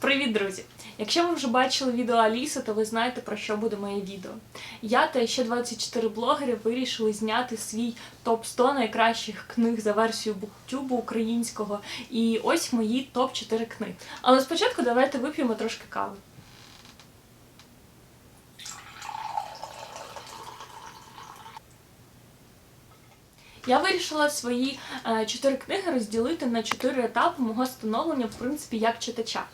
Привіт, друзі! Якщо ви вже бачили відео Аліси, то ви знаєте про що буде моє відео. Я та ще 24 блогери вирішили зняти свій топ 100 найкращих книг за версією буктюбу українського. І ось мої топ 4 книги. Але спочатку давайте вип'ємо трошки кави. Я вирішила свої е, чотири книги розділити на чотири етапи мого становлення, в принципі, як читача.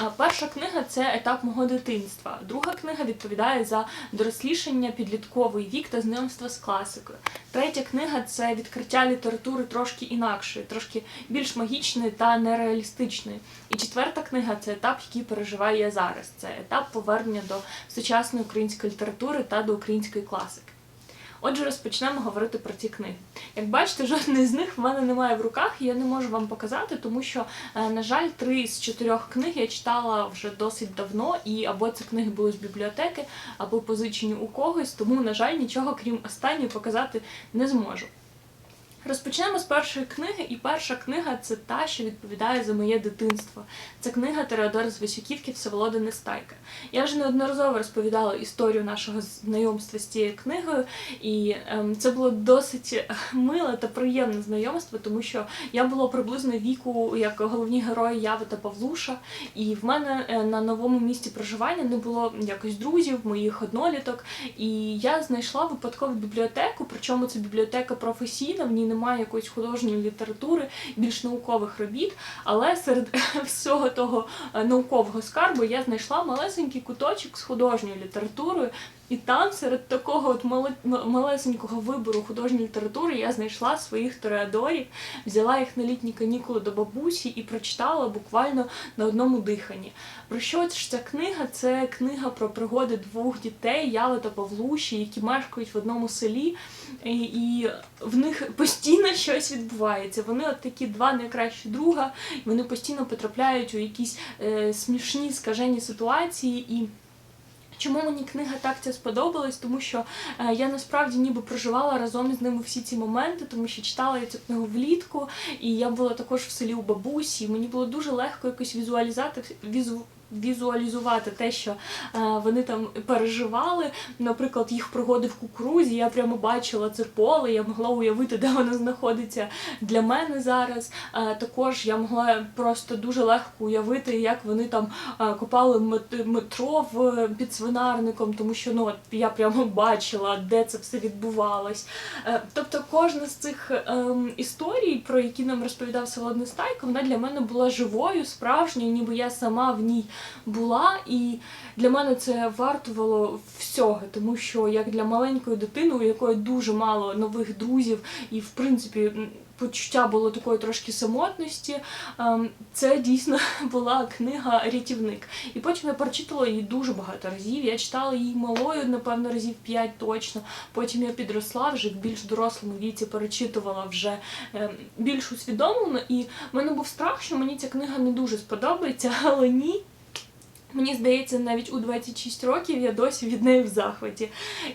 Е, перша книга це етап мого дитинства. Друга книга відповідає за дорослішання, підлітковий вік та знайомство з класикою. Третя книга це відкриття літератури трошки інакшої, трошки більш магічної та нереалістичної. І четверта книга це етап, який переживаю я зараз. Це етап повернення до сучасної української літератури та до української класики. Отже, розпочнемо говорити про ці книги. Як бачите, жодної з них в мене немає в руках, і я не можу вам показати, тому що, е, на жаль, три з чотирьох книг я читала вже досить давно, і або ці книги були з бібліотеки, або позичені у когось, тому, на жаль, нічого крім останньої показати не зможу. Розпочнемо з першої книги, і перша книга це та, що відповідає за моє дитинство. Це книга Теодора з Васюківки Всеволода Нестайка. Я вже неодноразово розповідала історію нашого знайомства з цією книгою, і ем, це було досить е, миле та приємне знайомство, тому що я була приблизно віку, як головні герої Яви та Павлуша, і в мене е, на новому місці проживання не було якось друзів, моїх одноліток. І я знайшла випадкову бібліотеку, причому це бібліотека професійна, в ній немає якоїсь художньої літератури, більш наукових робіт. Але серед всього того е, наукового скарбу я знайшла малесенький куточок з художньою літературою. І там, серед такого от мали- малесенького вибору художньої літератури, я знайшла своїх тореадорів, взяла їх на літні канікули до бабусі і прочитала буквально на одному диханні. Про що ж ця книга? Це книга про пригоди двох дітей, Яви та Павлуші, які мешкають в одному селі, і, в них постійно щось відбувається. Вони от такі два найкращі друга, вони постійно потрапляють у якісь е, смішні скажені ситуації і. Чому мені книга так ця сподобалась? Тому що е, я насправді ніби проживала разом із ними всі ці моменти, тому що читала я цю книгу влітку, і я була також в селі у бабусі. і Мені було дуже легко якось візуалізати візу. Візуалізувати те, що е, вони там переживали, наприклад, їх пригоди в кукурузі. Я прямо бачила це поле, я могла уявити, де воно знаходиться для мене зараз. Е, також я могла просто дуже легко уявити, як вони там е, копали метро під свинарником, тому що ну от я прямо бачила, де це все відбувалось. Тобто кожна з цих ем, історій, про які нам розповідав Солодний Стайко, вона для мене була живою, справжньою, ніби я сама в ній була. І для мене це вартувало всього, тому що як для маленької дитини, у якої дуже мало нових друзів, і в принципі. Почуття було такої трошки самотності. ем, Це дійсно була книга Рятівник. І потім я прочитала її дуже багато разів. Я читала її малою, напевно, разів 5 точно. Потім я підросла вже в більш дорослому віці, перечитувала вже ем, більш усвідомлено. І в мене був страх, що мені ця книга не дуже сподобається, але ні. Мені здається, навіть у 26 років я досі від неї в захваті.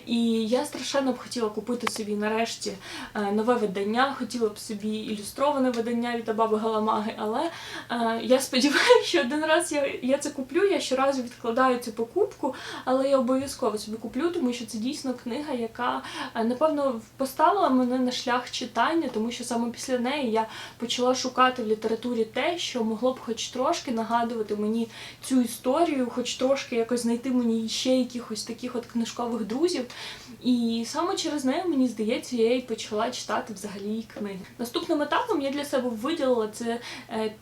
І я страшенно б хотіла купити собі нарешті е, нове видання, хотіла б собі ілюстроване видання від Абаби Галамаги, але е, я сподіваюся, що один раз я, я це куплю, я щоразу відкладаю цю покупку, але я обов'язково собі куплю, тому що це дійсно книга, яка е, напевно поставила мене на шлях читання, тому що саме після неї я почала шукати в літературі те, що могло б хоч трошки нагадувати мені цю історію, хоч трошки якось знайти мені ще якихось таких от книжкових друзів. І саме через неї, мені здається, я і почала читати взагалі книги. Наступним етапом я для себе виділила це е,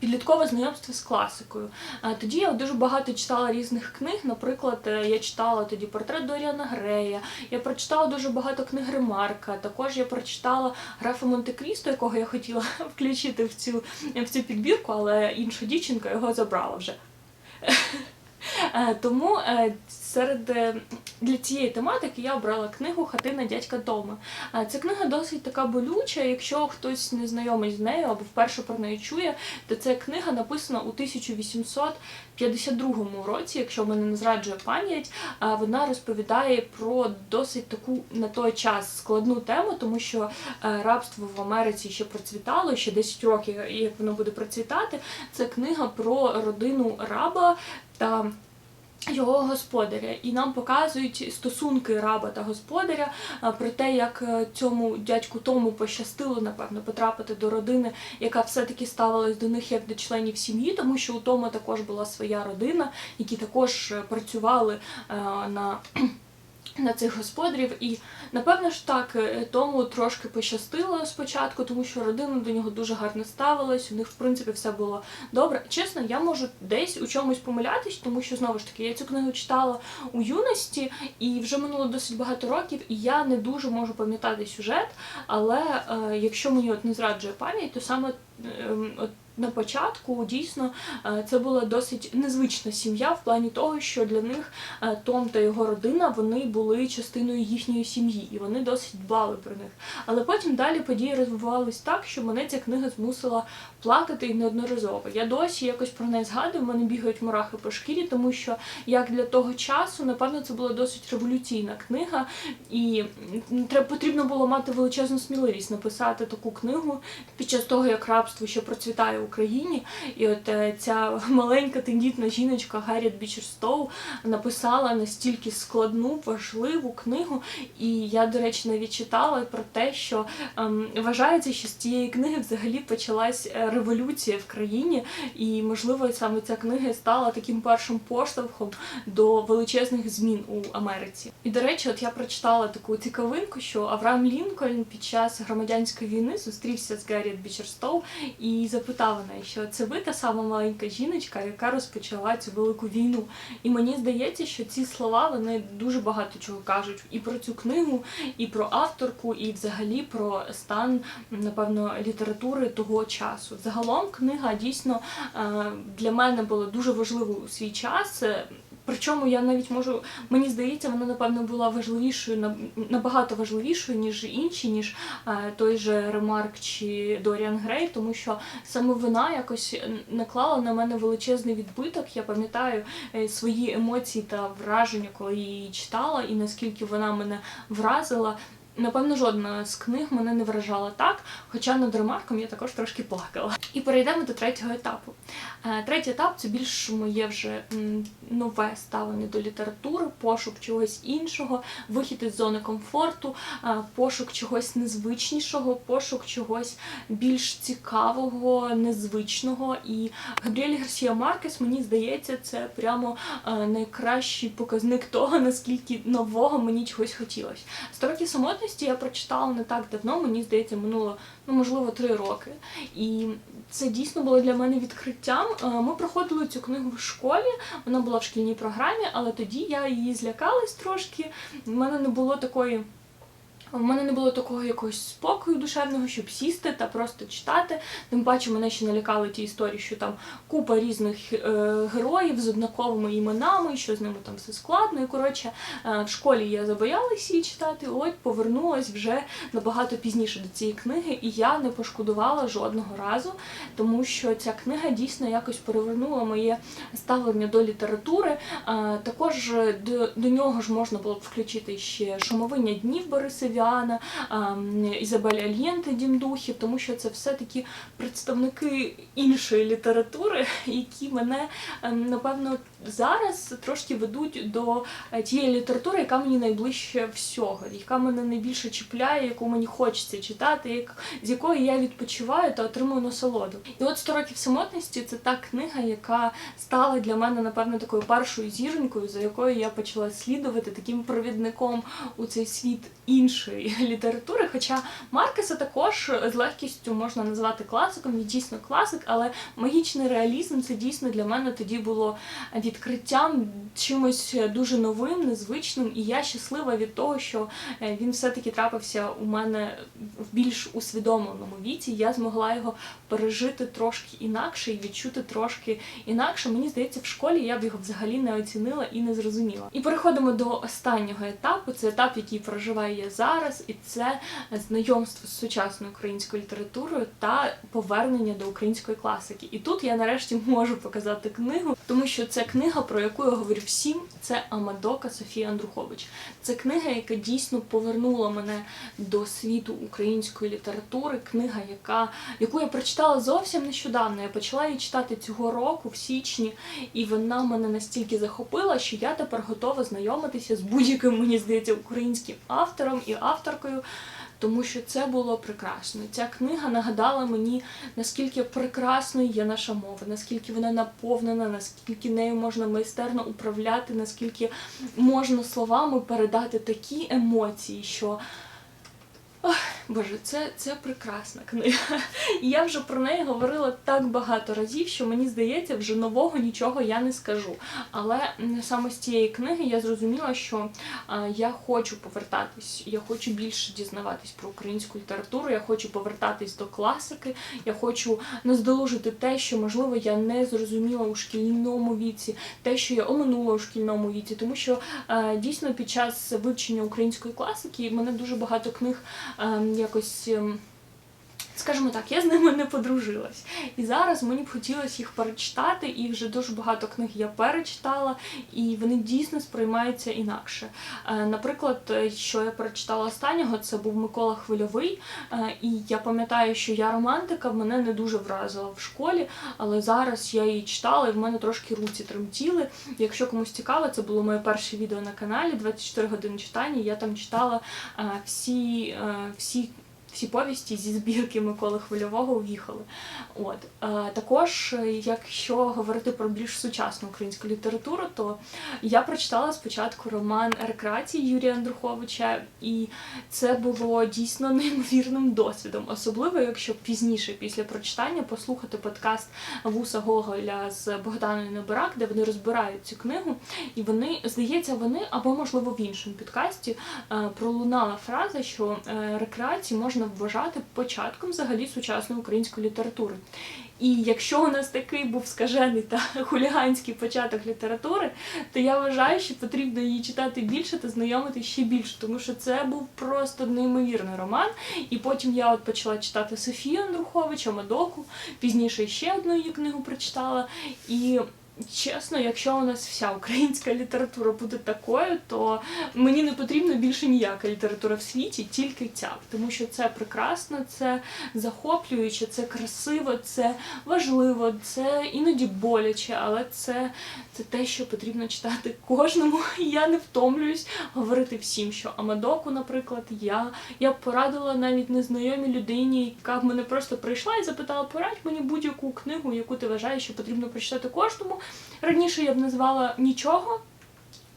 підліткове знайомство з класикою. Е, Тоді я дуже багато читала різних книг. Наприклад, е, я читала тоді портрет Доріана Грея, я прочитала дуже багато книг Ремарка. Також я прочитала графа Монте-Крісто, якого я хотіла включити в цю, в цю підбірку, але інша дівчинка його забрала вже. Е, Тому е, серед е, для цієї тематики я обрала книгу Хатина дядька Тома. Ця книга досить така болюча. Якщо хтось не знайомий з нею або вперше про неї чує, то ця книга написана у 1852 році, якщо мене не зраджує пам'ять. Вона розповідає про досить таку на той час складну тему, тому що е, рабство в Америці ще процвітало, ще 10 років, як воно буде процвітати. Це книга про родину раба та його господаря, і нам показують стосунки раба та господаря про те, як е, цьому дядьку Тому пощастило, напевно, потрапити до родини, яка все-таки ставилась до них як до членів сім'ї, тому що у Тома також була своя родина, які також е, працювали е, на. На цих господарів, і напевно ж так е, тому трошки пощастило спочатку, тому що родина до нього дуже гарно ставилась. У них в принципі все було добре. Чесно, я можу десь у чомусь помилятись, тому що знову ж таки я цю книгу читала у юності, і вже минуло досить багато років, і я не дуже можу пам'ятати сюжет. Але е, якщо мені от не зраджує пам'ять, то саме е, от на початку дійсно е, це була досить незвична сім'я в плані того, що для них е, Том та його родина вони були частиною їхньої сім'ї, і вони досить дбали про них. Але потім далі події розвивались так, що мене ця книга змусила плакати і неодноразово. Я досі якось про неї згадую, в мене бігають мурахи по шкірі, тому що як для того часу, напевно, це була досить революційна книга, і треба потрібно було мати величезну сміливість написати таку книгу під час того, як рабство ще процвітає Україні. І от е, ця маленька тендітна жіночка Гарріет Бічерстоу написала настільки складну, важливу книгу. І я, до речі, навіть читала про те, що ем, вважається, що з цієї книги взагалі почалась е, революція в країні, і можливо саме ця книга стала таким першим поштовхом до величезних змін у Америці. І до речі, от я прочитала таку цікавинку, що Авраам Лінкольн під час громадянської війни зустрівся з Гарріет Бічерстоу і запитав у неї, що це ви та сама маленька жіночка, яка розпочала цю велику війну. І мені здається, що ці слова вони дуже багато чого кажуть і про цю книгу, і про авторку, і взагалі про стан, напевно, літератури того часу. Загалом книга дійсно е, для мене була дуже важливою у свій час. Причому я навіть можу, мені здається, вона напевно була важливішою, на- набагато важливішою, ніж інші, ніж е, той же Ремарк чи Доріан Грей, тому що саме вона якось наклала на мене величезний відбиток. Я пам'ятаю е, свої емоції та враження, коли її читала, і наскільки вона мене вразила. Напевно, жодна з книг мене не вражала так, хоча над ремарком я також трошки плакала. І перейдемо до третього етапу. Е, Третій етап це більш моє вже нове ставлення до літератури, пошук чогось іншого, вихід із зони комфорту, е, пошук чогось незвичнішого, пошук чогось більш цікавого, незвичного. І Габріель Гарсія Маркес, мені здається, це прямо е, найкращий показник того, наскільки нового мені чогось хотілося. «Сто років я прочитала не так давно, мені здається, минуло ну можливо три роки. І це дійсно було для мене відкриттям. Е, Ми проходили цю книгу в школі, вона була в шкільній програмі, але тоді я її злякалась трошки. У мене не було такої. У мене не було такого якогось спокою душевного, щоб сісти та просто читати. Тим паче мене ще налякали ті історії, що там купа різних е, героїв з однаковими іменами, що з ними там все складно. І коротше, е, в школі я забоялась її читати. От повернулась вже набагато пізніше до цієї книги, і я не пошкодувала жодного разу, тому що ця книга дійсно якось перевернула моє ставлення до літератури. Е, Також до, до нього ж можна було б включити ще шумовиння днів Бориса Віана, ем, Ізабель Альєнте Дім духів, тому що це все такі представники іншої літератури, які мене ем, напевно зараз трошки ведуть до е, тієї літератури, яка мені найближче всього, яка мене найбільше чіпляє, яку мені хочеться читати, як, з якої я відпочиваю та отримую насолоду. І от «100 років самотності це та книга, яка стала для мене, напевно, такою першою зіронькою, за якою я почала слідувати таким провідником у цей світ іншої літератури. Хоча Маркеса також з легкістю можна назвати класиком, він дійсно класик, але магічний реалізм це дійсно для мене тоді було відкриттям чимось дуже новим, незвичним, і я щаслива від того, що е, він все-таки трапився у мене в більш усвідомленому віці. Я змогла його пережити трошки інакше і відчути трошки інакше. Мені здається, в школі я б його взагалі не оцінила і не зрозуміла. І переходимо до останнього етапу. Це етап, який проживаю я зараз, і це знайомство з сучасною українською літературою та повернення до української класики. І тут я нарешті можу показати книгу, тому що це книга, про яку я говорю всім. Це Амадока Софія Андрухович. Це книга, яка дійсно повернула мене до світу української літератури. Книга, яка яку я прочитала зовсім нещодавно. Я почала її читати цього року, в січні, і вона мене настільки захопила, що я тепер готова знайомитися з будь-яким, мені здається, українським автором і авторкою. Тому що це було прекрасно. Ця книга нагадала мені, наскільки прекрасною є наша мова, наскільки вона наповнена, наскільки нею можна майстерно управляти, наскільки можна словами передати такі емоції, що Ох, Боже, це, це прекрасна книга. І я вже про неї говорила так багато разів, що мені здається, вже нового нічого я не скажу. Але саме з цієї книги я зрозуміла, що я хочу повертатись, я хочу більше дізнаватись про українську літературу, я хочу повертатись до класики, я хочу наздолужити те, що можливо я не зрозуміла у шкільному віці, те, що я оминула у шкільному віці, тому що е, дійсно під час вивчення української класики мене дуже багато книг ем, якось. Скажімо так, я з ними не подружилась. І зараз мені б хотілося їх перечитати, і вже дуже багато книг я перечитала, і вони дійсно сприймаються інакше. Е, Наприклад, е, що я перечитала останнього, це був Микола Хвильовий. Е, І я пам'ятаю, що я романтика мене не дуже вразила в школі, але зараз я її читала, і в мене трошки руці тремтіли. Якщо комусь цікаво, це було моє перше відео на каналі 24 години читання. Я там читала всі, всі всі повісті зі збірки Миколи Хвильового уїхали. От е, також, якщо говорити про більш сучасну українську літературу, то я прочитала спочатку роман Рекреації Юрія Андруховича, і це було дійсно неймовірним досвідом, особливо якщо пізніше, після прочитання, послухати подкаст Вуса Гоголя з Богданою Небирак, де вони розбирають цю книгу, і вони, здається, вони або можливо в іншому підкасті е, пролунала фраза, що е, рекреації можна вважати початком взагалі сучасної української літератури. І якщо у нас такий був скажений та хуліганський початок літератури, то я вважаю, що потрібно її читати більше та знайомити ще більше, тому що це був просто неймовірний роман. І потім я от почала читати Софію Андруховича, Мадоку, пізніше ще одну її книгу прочитала. І Чесно, якщо у нас вся українська література буде такою, то мені не потрібна більше ніяка література в світі, тільки ця. Тому що це прекрасно, це захоплююче, це красиво, це важливо, це іноді боляче, але це, це те, що потрібно читати кожному. Я не втомлююсь говорити всім, що Амадоку, наприклад, я, я порадила навіть незнайомій людині, яка б мене просто прийшла і запитала, порадь мені будь-яку книгу, яку ти вважаєш, що потрібно прочитати кожному. Раніше я б назвала нічого.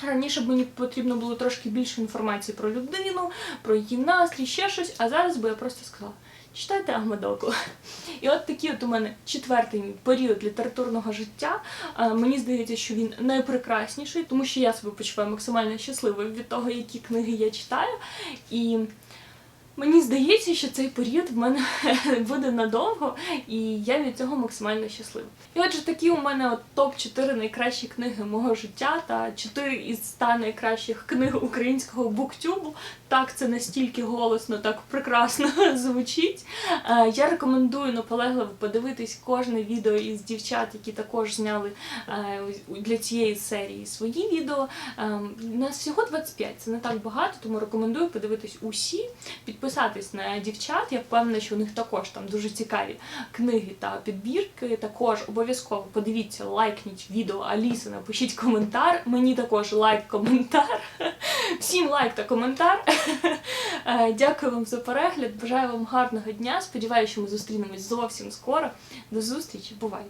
Раніше б мені потрібно було трошки більше інформації про людину, про її настрій, ще щось, а зараз би я просто сказала. Читайте Ахмедоку. І от такий от у мене четвертий період літературного життя. Мені здається, що він найпрекрасніший, тому що я себе почуваю максимально щасливою від того, які книги я читаю. І Мені здається, що цей період в мене буде надовго, і я від цього максимально щаслива. І отже, такі у мене от топ-4 найкращі книги мого життя та 4 із 100 найкращих книг українського буктюбу. Так, це настільки голосно, так прекрасно звучить. Е, Я рекомендую наполегливо подивитись кожне відео із дівчат, які також зняли е, для цієї серії свої відео. Е, Нас всього 25, це не так багато, тому рекомендую подивитись усі, підписатись на дівчат. Я впевнена, що у них також там дуже цікаві книги та підбірки. Також обов'язково подивіться, лайкніть відео Аліси, напишіть коментар. Мені також лайк, коментар. Всім лайк та коментар. Е, Дякую вам за перегляд. Бажаю вам гарного дня. Сподіваюся, що ми зустрінемось зовсім скоро. До зустрічі, бувайте!